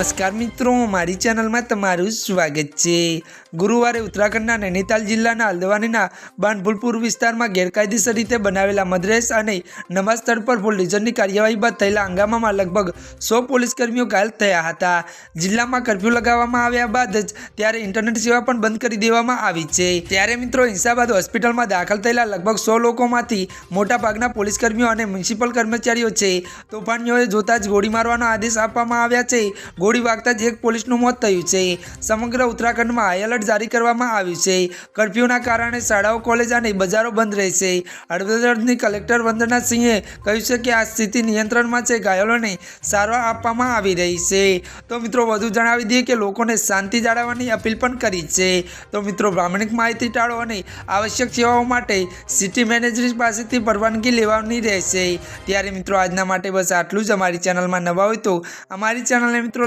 નમસ્કાર મિત્રો, મારી ચેનલમાં તમારું સ્વાગત છે. ગુરુવારે ઉત્તરાખંડના નૈનીતાલ જિલ્લાના હલ્દવાનીના બાનભૂલપુર વિસ્તારમાં ગેરકાયદેસર રીતે બનાવેલા મદ્રેસ અને નમાઝ સ્થળ પર પોલીસની કાર્યવાહી બાદ થયેલા હંગામામાં લગભગ સો પોલીસકર્મીઓ ઘાયલ થયા હતા. જિલ્લામાં કરફ્યુ લગાવવામાં આવ્યા બાદ જ ત્યારે ઇન્ટરનેટ સેવા પણ બંધ કરી દેવામાં આવી છે. ત્યારે મિત્રો હિંસાબાદ હોસ્પિટલમાં દાખલ થયેલા લગભગ સો લોકોમાંથી મોટાભાગના પોલીસકર્મીઓ અને મ્યુનિસિપલ કર્મચારીઓ છે. તોફાનીઓએ જોતા જ ગોળી મારવાનો આદેશ આપવામાં આવ્યા છે. ગોળી વાગતા જ એક પોલીસનું મોત થયું છે. સમગ્ર ઉત્તરાખંડમાં હાઈ એલર્ટ જારી કરવામાં આવ્યું છે. કરફ્યુના કારણે શાળાઓ કોલેજ અને બજારો બંધ રહેશે. હળવદની કલેક્ટર વંદના સિંહે કહ્યું છે કે આ સ્થિતિ નિયંત્રણમાં છે. ઘાયલોને સારવાર આપવામાં આવી રહી છે. તો મિત્રો, વધુ જણાવી દઈએ કે લોકોને શાંતિ જાળવવાની અપીલ પણ કરી છે. તો મિત્રો, પ્રામાણિક માહિતી ટાળો અને આવશ્યક સેવાઓ માટે સિટી મેનેજર પાસેથી પરવાનગી લેવાની રહેશે. ત્યારે મિત્રો, આજના માટે બસ આટલું જ. અમારી ચેનલમાં નવા હોય તો અમારી ચેનલને મિત્રો